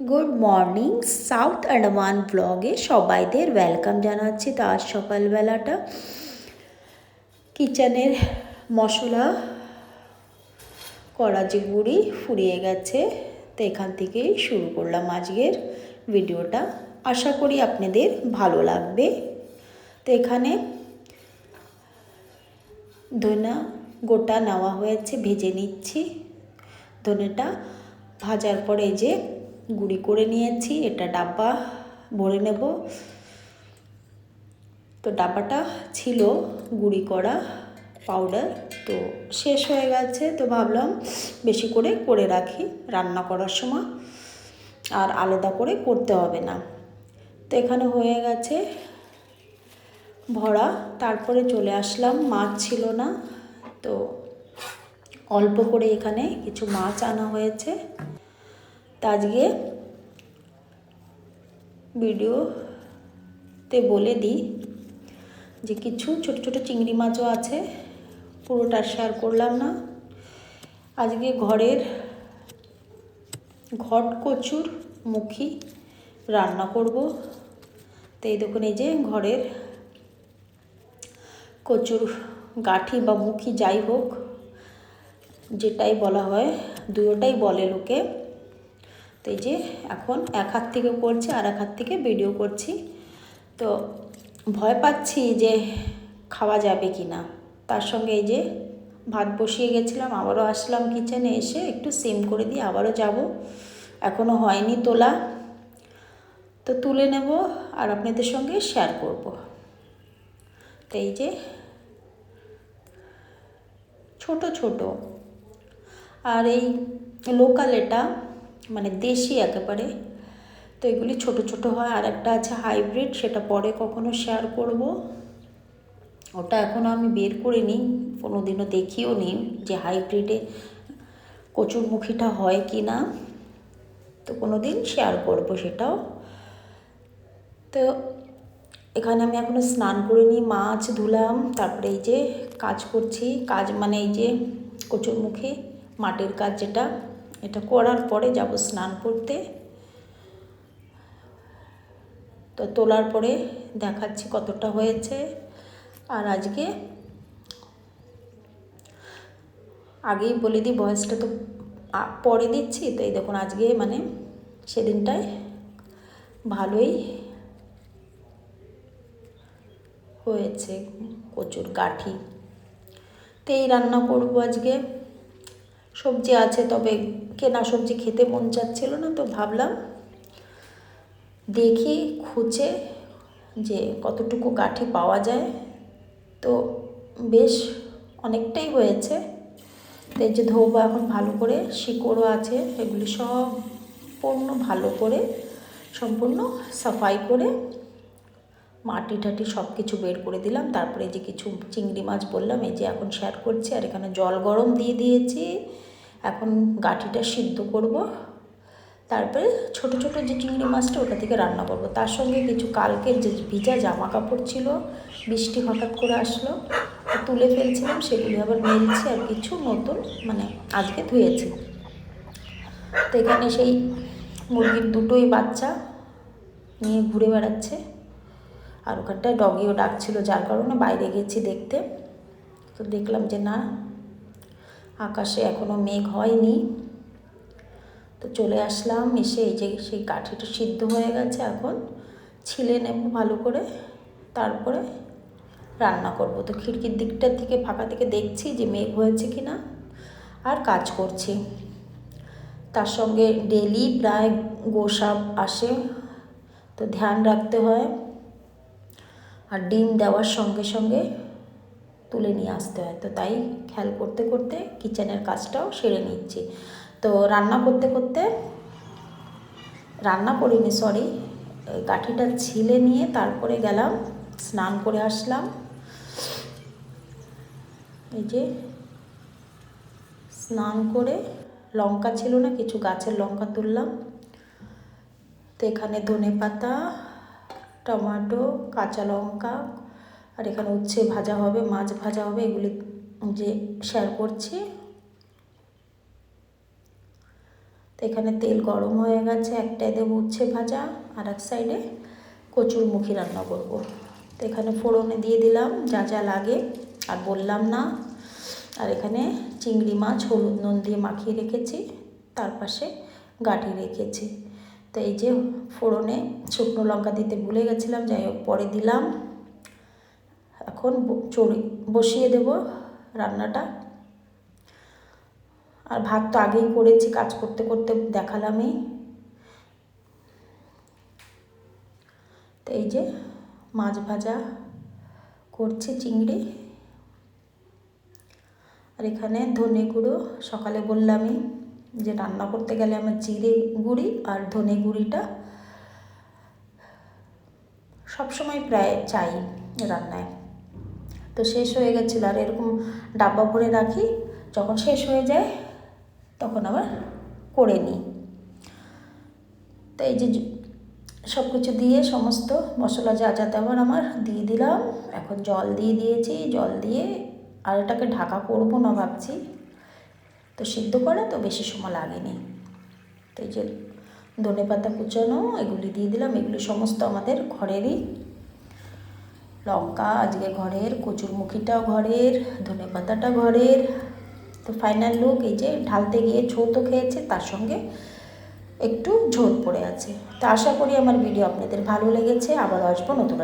Good morning south Andaman ব্লগে সবাইদের welcome জানাচ্ছি। তো আজ সকালবেলাটা কিচেনের মশলা করা যে গুঁড়ি ফুরিয়ে গেছে। তো এখান থেকেই শুরু করলাম আজকের ভিডিওটা আশা করি আপনাদের ভালো লাগবে। তো এখানে ধনা গোটা নেওয়া হয়েছে, ভেজে নিচ্ছি। ধনেটা ভাজার পরে যে গুঁড়ি করে নিয়েছি, এটা ডাব্বা ভরে নেব। তো ডাব্বাটা ছিল গুঁড়ি করা পাউডার তো শেষ হয়ে গেছে। তো ভাবলাম বেশি করে করে রাখি রান্না করার সময়, আর আলাদা করে করতে হবে না। তো এখানে হয়ে গেছে ভরা। তারপরে চলে আসলাম, মাছ ছিল না, তো অল্প করে এখানে কিছু মাছ আনা হয়েছে। তা আজকে ভিডিওতে বলে দিই যে কিছু ছোট ছোট চিংড়ি মাছও আছে, পুরোটা শেয়ার করলাম না। আজকে ঘরের ঘট কচুর মুখী রান্না করব। তো এই দেখুন, এই যে ঘরের কচুর গাঠি বা মুখী যাই হোক, যেটাই বলা হয় দুটোটাই বলে লোকে। তো এই যে এখন এক হাত থেকে করছি, আর এক হাত থেকে ভিডিও করছি। তো ভয় পাচ্ছি যে খাওয়া যাবে কি না তার সঙ্গে এই যে ভাত বসিয়ে গেছিলাম, আবারও আসলাম কিচেনে এসে একটু সিম করে দিয়ে আবারও যাব। এখনও হয়নি তোলা। তো তুলে নেব আর আপনাদের সঙ্গে শেয়ার করব। তো এই যে ছোট ছোট। আর এই লোকাল এটা মানে দেশি একেবারে। তো এগুলি ছোট ছোট হয়। আর একটা আছে হাইব্রিড সেটা পরে কখনো শেয়ার করব। ওটা এখনও আমি বের করে নিই কোনো দিনও দেখিও নি যে হাইব্রিডে কচুরমুখীটা হয় কি না তো কোনো দিন শেয়ার করব সেটাও। তো এখানে আমি এখনও স্নান করে নিই মাছ ধুলাম, তারপরে এই যে কাজ করছি। কাজ মানে এই যে কচুরমুখী, মাটির কাজ যেটা। এটা করার পরে যাব স্নান করতে। তো তোলার পরে দেখাচ্ছি কতটা হয়েছে। আর আজকে আগেই বলে দিই, বয়সটা তো পরে দিচ্ছি। তো এই দেখুন, আজকে মানে সেদিনটায় ভালোই হয়েছে কচুর কাঠি। তো এই রান্না করব আজকে। সবজি আছে, তবে কেনা সবজি খেতে মন চাচ্ছিল না, তো ভাবলাম দেখি খুঁজে যে কতটুকু কাঠি পাওয়া যায়। তো বেশ অনেকটাই হয়েছে। তো এই যে ধোবো এখন ভালো করে, শিকড়ও আছে, এগুলি সম্পূর্ণ ভালো করে, সম্পূর্ণ সাফাই করে মাটি টাটি সব কিছু বের করে দিলাম। তারপরে যে কিছু চিংড়ি মাছ বললাম, এই যে এখন শেয়ার করছি আর এখানে জল গরম দিয়ে দিয়েছি। এখন গাঠিটা সিদ্ধ করব। তারপরে ছোট ছোট যে চিংড়ি মাছটা ওটা থেকে রান্না করব। তার সঙ্গে কিছু কালকের যে ভিজা জামা কাপড় ছিল, বৃষ্টি হঠাৎ করে আসলো তুলে ফেলছিলাম, সেগুলি আবার মেলছি আর কিছু নতুন মানে আজকে ধুয়েছি। তো এখানে সেই মুরগির দুটোই বাচ্চা নিয়ে ঘুরে বেড়াচ্ছে। আর ওখানটায় ডগিও ডাকছিল, যার কারণে বাইরে গেছি দেখতে। তো দেখলাম যে না, আকাশে এখনও মেঘ হয়নি। তো চলে আসলাম, এসে এই যে সেই কাঠিটা সিদ্ধ হয়ে গেছে এখন। ছিলে নেব ভালো করে, তারপরে রান্না করব। তো খিড়কির দিকটার থেকে ফাঁকা থেকে দেখছি যে মেঘ হয়েছে কি না আর কাজ করছি। তার সঙ্গে ডেলি প্রায় গোসাপ আসে, তো ধ্যান রাখতে হয়। আর ডিম দেওয়ার সঙ্গে সঙ্গে তুলে নিয়ে আসতে হয়। তো তাই খেয়াল করতে করতে কিচেনের কাজটাও সেরে নিচ্ছি। তো রান্না করতে করতে, রান্না করিনি সরি কাঠিটা ছিলে নিয়ে তারপরে গেলাম, স্নান করে আসলাম। এই যে স্নান করে লঙ্কা ছিল না, কিছু গাছের লঙ্কা তুললাম। তো এখানে ধনে পাতা টমেটো, কাঁচা লঙ্কা, আর এখানে উচ্ছে ভাজা হবে, মাছ ভাজা হবে, এগুলি যে শেয়ার করছি। তো এখানে তেল গরম হয়ে গেছে, একটাই দেবো উচ্ছে ভাজা, আর এক সাইডে কচুর মুখি রান্না করব। তো এখানে ফোড়নে দিয়ে দিলাম, যা যা লাগে, আর বললাম না। আর এখানে চিংড়ি মাছ, হলুদ নুন দিয়ে মাখিয়ে রেখেছি, তার পাশে গাঠি রেখেছি। তো এই যে ফোড়নে শুকনো লঙ্কা দিতে ভুলে গেছিলাম, যাই হোক পরে দিলাম। এখন চড়ি, বসিয়ে দেব রান্নাটা। আর ভাত তো আগেই করেছি, কাজ করতে করতে দেখালামই। তো এই যে মাছ ভাজা করছি চিংড়ি। আর এখানে ধনে গুঁড়ো সকালে বললামই। যে রান্না করতে গেলে আমার জিরে গুঁড়ি আর ধনে গুঁড়িটা সবসময় প্রায় চাই রান্নায়। তো শেষ হয়ে গেছিল আর এরকম ডাব্বা ভরে রাখি, যখন শেষ হয়ে যায় তখন আবার করে নিই। তো এই যে সব কিছু দিয়ে সমস্ত মশলা যা যা দেওয়ার আমার দিয়ে দিলাম, এখন জল দিয়ে দিয়েছি, জল দিয়ে আর এটাকে ঢাকা করব না ভাবছি। তো সিদ্ধ করা তো বেশি সময় লাগেনি। তো এই যে ধনে পাতা কুচানো, এগুলি দিয়ে দিলাম। এগুলি সমস্ত আমাদের ঘরেরই। লঙ্কা আজকে ঘরের, কচুরমুখিটাও ঘরের, ধনে পাতাটা ঘরের। তো ফাইনাল লুক এই যে ঢালতে গিয়ে ছোটো খেয়েছে, তার সঙ্গে একটু ঝোল পড়ে আছে। তো আশা করি আমার ভিডিও আপনাদের ভালো লেগেছে। আবার আসব নতুন